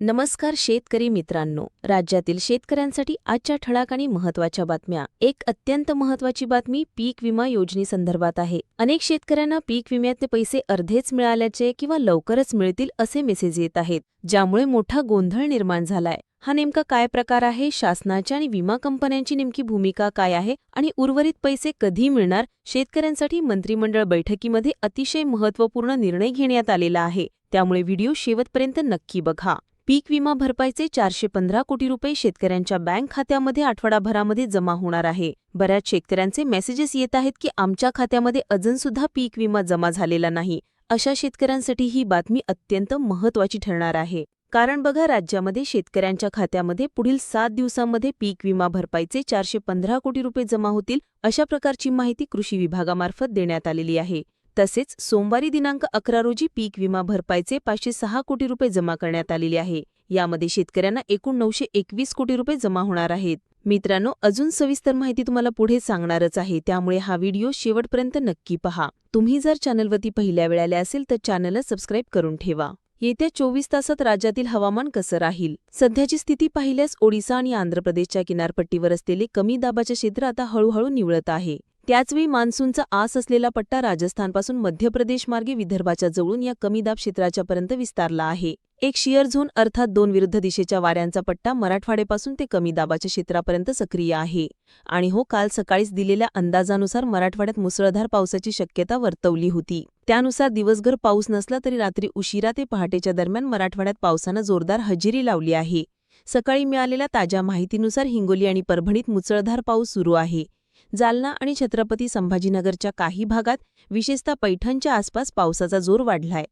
नमस्कार शेतकरी मित्रांनो. राज्यातील शेतकऱ्यांसाठी आजच्या ठळाक आणि महत्त्वाच्या बातम्या. एक अत्यंत महत्वाची बातमी पीक विमा योजनेसंदर्भात आहे. अनेक शेतकऱ्यांना पीक विम्यातले पैसे अर्धेच मिळाल्याचे किंवा लवकरच मिळतील असे मेसेज येत आहेत ज्यामुळे मोठा गोंधळ निर्माण झालाय. हा नेमका काय प्रकार आहे? शासनाच्या आणि विमा कंपन्यांची नेमकी भूमिका काय आहे? आणि उर्वरित पैसे कधी मिळणार? शेतकऱ्यांसाठी मंत्रिमंडळ बैठकीमध्ये अतिशय महत्त्वपूर्ण निर्णय घेण्यात आलेला आहे. त्यामुळे व्हिडिओ शेवटपर्यंत नक्की बघा. पीक विमा भरपाईचे चारशे पंधरा कोटी रुपये शेतकऱ्यांच्या बँक खात्यामध्ये आठवडाभरामध्ये जमा होणार आहे. बऱ्याच शेतकऱ्यांचे मेसेजेस येत आहेत की आमच्या खात्यामध्ये अजूनसुद्धा पीक विमा जमा झालेला नाही. अशा शेतकऱ्यांसाठी ही बातमी अत्यंत महत्वाची ठरणार आहे. कारण बघा राज्यामध्ये शेतकऱ्यांच्या खात्यामध्ये पुढील सात दिवसांमध्ये पीक विमा भरपाईचे चारशे पंधरा कोटी रुपये जमा होतील अशा प्रकारची माहिती कृषी विभागामार्फत देण्यात आलेली आहे. तसेच सोमवारी दिनांक अकरा रोजी पीक विमा भरपाईचे पाचशे सहा कोटी रुपये जमा करण्यात आलेले आहे. यामध्ये शेतकऱ्यांना एकूण नऊशे एकवीस कोटी रुपये जमा होणार आहेत. मित्रांनो अजून सविस्तर माहिती तुम्हाला पुढे सांगणारच आहे. त्यामुळे हा व्हिडिओ शेवटपर्यंत नक्की पहा. तुम्ही जर चॅनलवरती पहिल्या वेळाला असेल तर चॅनलला सबस्क्राईब करून ठेवा. येत्या चोवीस तासात राज्यातील हवामान कसं राहील? सध्याची स्थिती पाहिल्यास ओडिसा आणि आंध्र प्रदेशच्या किनारपट्टीवर असलेले कमी दाबाचे क्षेत्र आता हळूहळू निवळत आहे. त्याचवेळी मान्सूनचा आस असलेला पट्टा राजस्थानपासून मध्य प्रदेशमार्गे विदर्भाच्या जवळून या कमी दाब विस्तारला आहे. एक शियर झोन अर्थात दोन विरुद्ध दिशेच्या वाऱ्यांचा पट्टा मराठवाड्यापासून ते कमी दाबाच्या क्षेत्रापर्यंत सक्रिय आहे. आणि हो काल सकाळीच दिलेल्या अंदाजानुसार मराठवाड्यात मुसळधार पावसाची शक्यता वर्तवली होती. त्यानुसार दिवसभर पाऊस नसला तरी रात्री उशिरा ते पहाटेच्या दरम्यान मराठवाड्यात पावसानं जोरदार हजेरी लावली आहे. सकाळी मिळालेल्या ताज्या माहितीनुसार हिंगोली आणि परभणीत मुसळधार पाऊस सुरू आहे. जालना आणि छत्रपती संभाजीनगरच्या काही भागात विशेषतः पैठणच्या आसपास पावसाचा जोर वाढलाय.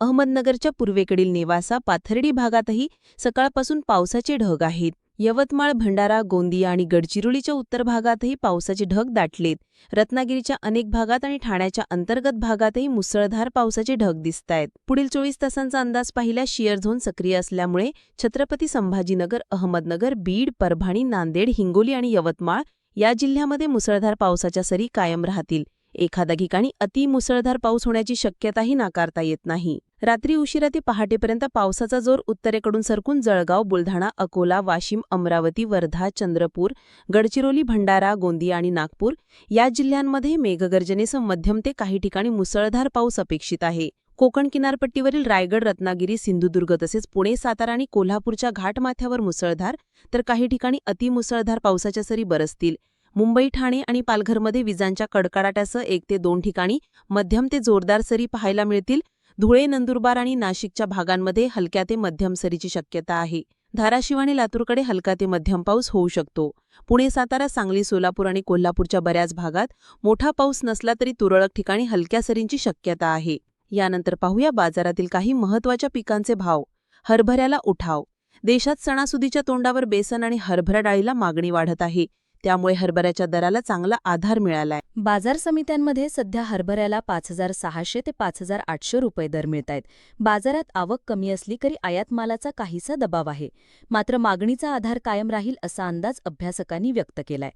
अहमदनगरच्या पूर्वेकडील नेवासा पाथर्डी भागातही सकाळपासून पावसाचे ढग आहेत. यवतमाळ भंडारा गोंदिया आणि गडचिरोलीच्या उत्तर भागातही पावसाचे ढग दाटलेत. रत्नागिरीच्या अनेक भागात आणि ठाण्याच्या अंतर्गत भागातही मुसळधार पावसाचे ढग दिसतायत. पुढील चोवीस तासांचा अंदाज पाहिल्यास शियर झोन सक्रिय असल्यामुळे छत्रपती संभाजीनगर अहमदनगर बीड परभणी नांदेड हिंगोली आणि यवतमाळ या जिल्ह्यामध्ये मुसळधार पावसाच्या सरी कायम राहतील. एखाद्या ठिकाणी अतिमुसळधार पाऊस होण्याची शक्यताही नाकारता येत नाही. रात्री उशिरा ते पहाटेपर्यंत पावसाचा जोर उत्तरेकडून सरकून जळगाव बुलढाणा अकोला वाशिम अमरावती वर्धा चंद्रपूर गडचिरोली भंडारा गोंदिया आणि नागपूर या जिल्ह्यांमध्ये मेघगर्जनेसह मध्यम ते काही ठिकाणी मुसळधार पाऊस अपेक्षित आहे. कोकण किनारपट्टीवरील रायगड रत्नागिरी सिंधुदुर्ग तसेच पुणे सातारा आणि कोल्हापूरच्या घाटमाथ्यावर मुसळधार तर काही ठिकाणी अतिमुसळधार पावसाच्या सरी बरसतील. मुंबई ठाणे आणि पालघरमध्ये विजांच्या कडकडाटासह एक ते दोन ठिकाणी मध्यम ते जोरदार सरी पाहायला मिळतील. धुळे नंदुरबार आणि नाशिकच्या भागांमध्ये हलक्या ते मध्यम सरीची शक्यता आहे. धाराशिव आणि लातूरकडे हलका ते मध्यम पाऊस होऊ शकतो. पुणे सातारा सांगली सोलापूर आणि कोल्हापूरच्या बऱ्याच भागात मोठा पाऊस नसला तरी तुरळक ठिकाणी हलक्या सरींची शक्यता आहे. यानंतर पाहूया बाजारातील काही महत्त्वाच्या पिकांचे भाव. हरभऱ्याला उठाव. देशात सणासुदीच्या तोंडावर बेसन आणि हरभरा डाळीला मागणी वाढत आहे. त्यामुळे हरभऱ्याच्या दराला चांगला आधार मिळालाय. बाजार समित्यांमध्ये सध्या हरभऱ्याला पाच हजार सहाशे ते पाच हजार आठशे रुपये दर मिळत आहेत बाजारात आवक कमी असली तरी आयात मालाचा काहीसा दबाव आहे. मात्र मागणीचा आधार कायम राहील असा अंदाज अभ्यासकांनी व्यक्त केलाय.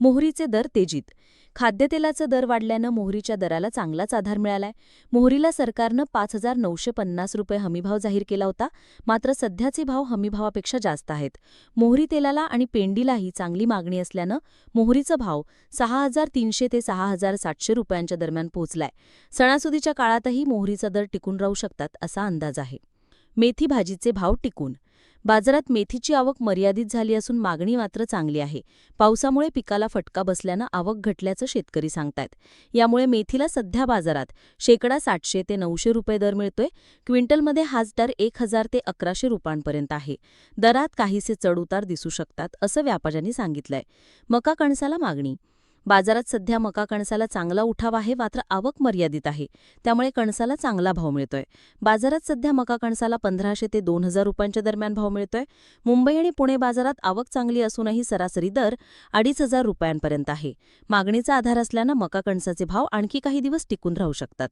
मोहरीचे दर तेजीत. खाद्यतेलाचा दर वाढल्यानं मोहरीच्या दराला चांगलाच आधार मिळालाय. मोहरीला सरकारनं पाच हजार नऊशे पन्नास रुपये हमीभाव जाहीर केला होता. मात्र सध्याचे भाव हमीभावापेक्षा जास्त आहेत. मोहरी तेलाला आणि पेंडीलाही चांगली मागणी असल्यानं मोहरीचा भाव सहा हजार तीनशे ते सहा हजार सातशे रुपयांच्या दरम्यान पोहोचलाय. सणासुदीच्या काळातही मोहरीचा दर टिकून राहू शकतात असा अंदाज आहे. मेथी भाजीचे भाव टिकून बाजारात मेथीची आवक मर्यादित झाली असून मागणी मात्र चांगली आहे. पावसामुळे पिकाला फटका बसल्यानं आवक घटल्याचं शेतकरी सांगतायत. यामुळे मेथीला सध्या बाजारात शेकडा सातशे ते नऊशे रुपये दर मिळतोय. क्विंटलमध्ये हाच दर एक हजार ते अकराशे रुपयांपर्यंत आहे. दरात काहीसे चढउतार दिसू शकतात असं व्यापाऱ्यांनी सांगितलंय. मका कणसाला मागणी बाजारात सध्या मका कणसाला चांगला उठाव आहे मात्र आवक मर्यादित आहे. त्यामुळे कणसाला चांगला भाव मिळतोय. बाजारात सध्या मका कणसाला पंधराशे ते दोन हजार रुपयांच्या दरम्यान भाव मिळतोय. मुंबई आणि पुणे बाजारात आवक चांगली असूनही सरासरी दर अडीच हजार रुपयांपर्यंत आहे. मागणीचा आधार असल्यानं मका कणसाचे भाव आणखी काही दिवस टिकून राहू शकतात.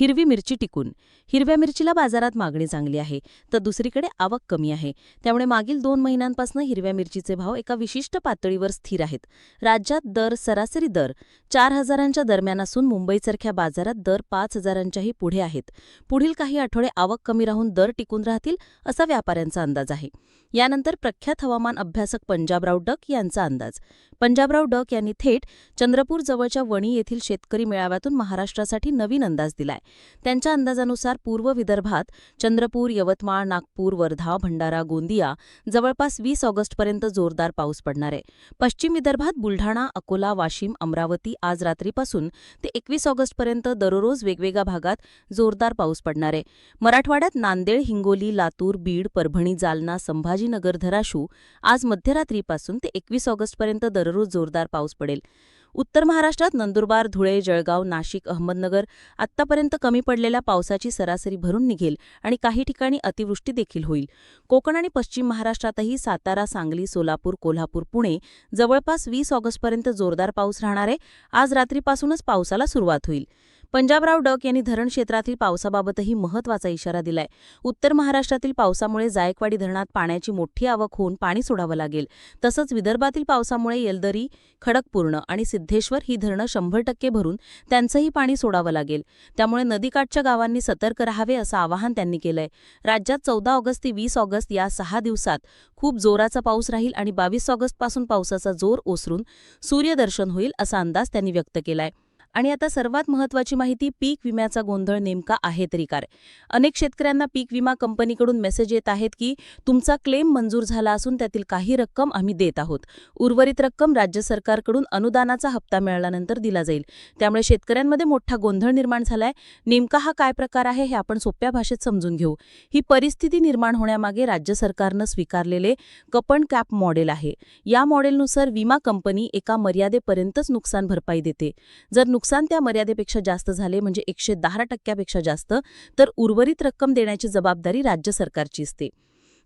हिरवी मिरची टिकून. हिरव्या मिरचीला बाजारात मागणी चांगली आहे तर दुसरीकडे आवक कमी आहे. त्यामुळे मागील दोन महिन्यांपासून हिरव्या मिरचीचे भाव एका विशिष्ट पातळीवर स्थिर आहेत. राज्यात दर सरासरी दर चार हजारांच्या दरम्यान असून मुंबईसारख्या बाजारात दर पाच हजारांच्याही पुढे आहेत. पुढील काही आठवडे आवक कमी राहून दर टिकून राहतील असा व्यापाऱ्यांचा अंदाज आहे. यानंतर प्रख्यात हवामान अभ्यासक पंजाबराव डक यांचा अंदाज. पंजाबराव डक यांनी थेट चंद्रपूर जवळच्या वणी येथील शेतकरी मेळाव्यातून महाराष्ट्रासाठी नवीन अंदाज दिलाय. त्यांच्या अंदाजानुसार पूर्व विदर्भात चंद्रपूर यवतमाळ नागपूर वर्धा भंडारा गोंदिया जवळपास वीस ऑगस्टपर्यंत जोरदार पाऊस पडणार आहे. पश्चिम विदर्भात बुलढाणा अकोला वाशिम अमरावती आज रात्रीपासून ते एकवीस ऑगस्टपर्यंत दररोज वेगवेगळ्या भागात जोरदार पाऊस पडणार आहे. मराठवाड्यात नांदेड हिंगोली लातूर बीड परभणी जालना संभाजीनगर धराशू आज मध्यरात्रीपासून ते एकवीस ऑगस्टपर्यंत दररोज जोरदार पाऊस पडेल. उत्तर महाराष्ट्रात नंदुरबार धुळे जळगाव नाशिक अहमदनगर आत्तापर्यंत कमी पडलेल्या पावसाची सरासरी भरून निघेल आणि काही ठिकाणी अतिवृष्टी देखील होईल. कोकण आणि पश्चिम महाराष्ट्रातही सातारा सांगली सोलापूर कोल्हापूर पुणे जवळपास वीस ऑगस्टपर्यंत जोरदार पाऊस राहणार आहे. आज रात्रीपासूनच पावसाला सुरुवात होईल. पंजाबराव डक यांनी धरण क्षेत्रातील पावसाबाबतही महत्त्वाचा इशारा दिलाय. उत्तर महाराष्ट्रातील पावसामुळे जायकवाडी धरणात पाण्याची मोठी आवक होऊन पाणी सोडावं लागेल. तसंच विदर्भातील पावसामुळे येलदरी खडकपूर्ण आणि सिद्धेश्वर ही धरणं शंभर टक्के भरून त्यांचंही पाणी सोडावं लागेल. त्यामुळे नदीकाठच्या गावांनी सतर्क राहावे असं आवाहन त्यांनी केलंय. राज्यात चौदा ऑगस्ट ते वीस ऑगस्ट या सहा दिवसात खूप जोराचा पाऊस राहील आणि बावीस ऑगस्टपासून पावसाचा जोर ओसरून सूर्यदर्शन होईल असा अंदाज त्यांनी व्यक्त केलाय. आणि आता सर्वात महत्वाची माहिती पीक विम्याचा गोंधळ नेमका आहे तरी काय? अनेक शेतकऱ्यांना पीक विमा कंपनीकडून मेसेज येत आहेत की तुमचा क्लेम मंजूर झाला असून त्यातील काही रक्कम आम्ही देत आहोत. उर्वरित रक्कम राज्य सरकारकडून अनुदानाचा हप्ता मिळाल्यानंतर दिला जाईल. त्यामुळे शेतकऱ्यांमध्ये मोठा गोंधळ निर्माण झालाय. नेमका हा काय प्रकार आहे हे आपण सोप्या भाषेत समजून घेऊ. ही परिस्थिती निर्माण होण्यामागे राज्य सरकारनं स्वीकारलेले कपण कॅप मॉडेल आहे. या मॉडेलनुसार विमा कंपनी एका मर्यादेपर्यंतच नुकसान भरपाई देते. जर नुकसान त्या मर्यादेपेक्षा जास्त झाले म्हणजे एकशे दहा टक्क्यापेक्षा जास्त तर उर्वरित रक्कम देण्याची जबाबदारी राज्य सरकारची असते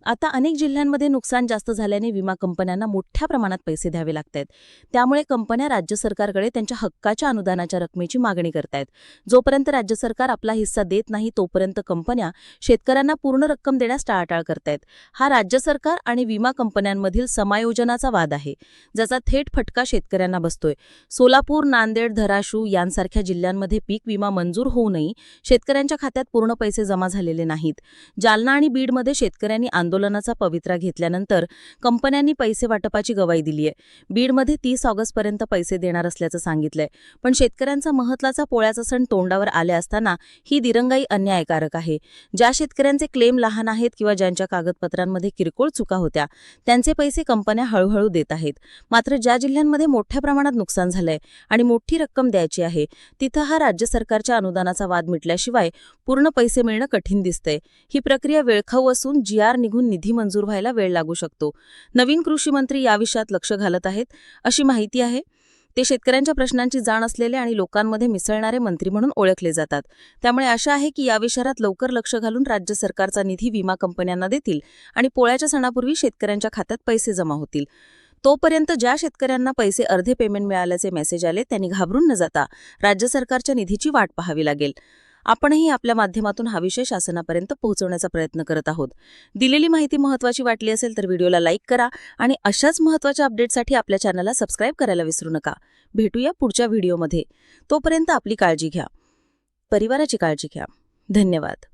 आता अनेक जिल्ह्यांमध्ये नुकसान जास्त झाल्याने विमा कंपन्यांना मोठ्या प्रमाणात पैसे द्यावे लागतात त्यामुळे कंपन्या राज्य सरकारकडे त्यांच्या हक्काच्या अनुदानाच्या रकमेची मागणी करतायत. जोपर्यंत राज्य सरकार आपला हिस्सा देत नाही तोपर्यंत कंपन्या शेतकऱ्यांना पूर्ण रक्कम देण्यास टाळाटाळ करतायत. हा राज्य सरकार आणि विमा कंपन्यांमधील समायोजनाचा वाद आहे. ज्याचा थेट फटका शेतकऱ्यांना बसतोय. सोलापूर नांदेड धराशू यांसारख्या जिल्ह्यांमध्ये पीक विमा मंजूर होऊनही शेतकऱ्यांच्या खात्यात पूर्ण पैसे जमा झालेले नाहीत. जालना आणि बीडमध्ये शेतकऱ्यांनी आंदोलन आंदोलनाचा पवित्रा घेतल्यानंतर कंपन्यांनी पैसे वाटपाची गवाई दिली आहे. बीडमध्ये तीस ऑगस्टपर्यंत पैसे देणार असल्याचं सांगितलंय. पण शेतकऱ्यांचा महत्त्वाचा पोळ्याचा सण तोंडावर आले असताना ही दिरंगाई अन्यायकारक आहे. ज्या शेतकऱ्यांचे क्लेम लहान आहेत किंवा ज्यांच्या कागदपत्रांमध्ये किरकोळ चुका होत्या त्यांचे पैसे कंपन्या हळूहळू देत आहेत. मात्र ज्या जिल्ह्यांमध्ये मोठ्या प्रमाणात नुकसान झालंय आणि मोठी रक्कम द्यायची आहे तिथं हा राज्य सरकारच्या अनुदानाचा वाद मिटल्याशिवाय पूर्ण पैसे मिळणं कठीण दिसतंय. ही प्रक्रिया वेळखाऊ असून जी आर निघून निधी मंजूर व्हायला वेळ लागू शकतो. नवीन कृषी मंत्री या विषयात लक्ष घालत आहेत अशी माहिती आहे. ते शेतकऱ्यांच्या प्रश्नांची जाण असलेले आणि लोकांमध्ये मिसळणारे मंत्री म्हणून ओळखले जातात. त्यामुळे आशा आहे की या विषयात लवकर लक्ष घालून राज्य सरकारचा निधी विमा कंपन्यांना देतील आणि पोळ्याच्या सणापूर्वी शेतकऱ्यांच्या खात्यात पैसे जमा होतील. तोपर्यंत ज्या शेतकऱ्यांना पैसे अर्धे पेमेंट मिळाल्याचे मेसेज आले त्यांनी घाबरून न जाता राज्य सरकारच्या निधीची वाट पाहावी लागेल. आपणही आपल्या माध्यमातून हा विषय शासनापर्यंत पोहोचवण्याचा प्रयत्न करत आहोत. दिलेली माहिती महत्त्वाची वाटली असेल तर व्हिडिओला लाईक करा आणि अशाच महत्त्वाच्या अपडेटसाठी आपल्या चॅनलला सबस्क्राईब करायला विसरू नका. भेटूया पुढच्या व्हिडिओमध्ये. तोपर्यंत आपली काळजी घ्या. परिवाराची काळजी घ्या. धन्यवाद.